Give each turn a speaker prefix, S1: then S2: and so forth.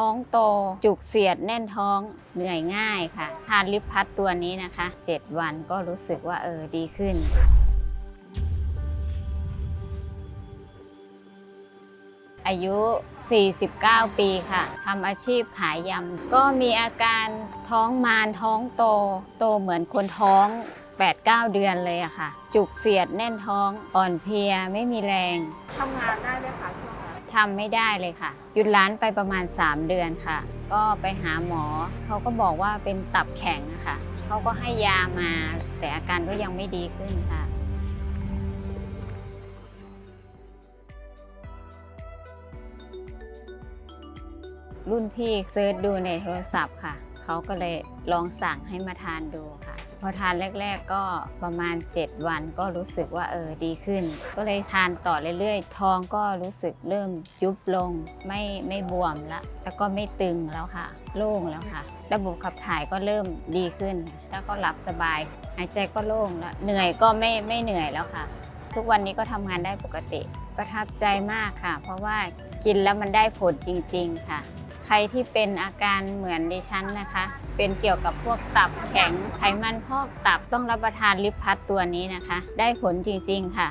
S1: ท้องโตจุกเสียดแน่นท้องเหนื่อยง่ายค่ะ ทานลิปพัดตัวนี้นะคะ 7 วันก็รู้สึกว่าเออดีขึ้น อายุ 49 ปีค่ะทำอาชีพขายยำ ก็มีอาการท้องมานท้องโต โตเหมือนคนท้อง 8-9 เดือนเลยอะค่ะ จุกเสียดแน่นท้องอ่อนเพลียไม่มีแรง
S2: ทำงานได้
S1: ทำไม่ได้เลยค่ะ หยุดร้านไปประมาณ 3 เดือนค่ะ ก็ไปหาหมอ เขาก็บอกว่าเป็นตับแข็งอะค่ะเขาก็ให้ยามา แต่อาการก็ยังไม่ดีขึ้นค่ะรุ่นพี่เซิร์ชดูในโทรศัพท์ค่ะ เขาก็เลยลองสั่งให้มาทานดูค่ะ พอทานแรก ๆ ก็ประมาณ 7 วันก็รู้สึกว่าเออดีขึ้น ก็เลยทานต่อเรื่อยๆ ท้องก็รู้สึกเริ่มยุบลง ไม่ไม่บวมละ แล้วก็ไม่ตึงแล้วค่ะ โล่งแล้วค่ะ ระบบขับถ่ายก็เริ่มดีขึ้น แล้วก็หลับสบาย หายใจก็โล่งแล้ว เหนื่อยก็ไม่ไม่เหนื่อยแล้วค่ะ ทุกวันนี้ก็ทำงานได้ปกติ ประทับใจมากค่ะ เพราะว่ากินแล้วมันได้ผลจริง ๆ ค่ะ ใครที่เป็นอาการเหมือนดิฉันนะคะ เป็นเกี่ยวกับพวกตับแข็งไขมันพอกตับต้องรับประทานลิปพัดตัวนี้นะคะ ได้ผลจริง ๆ ค่ะ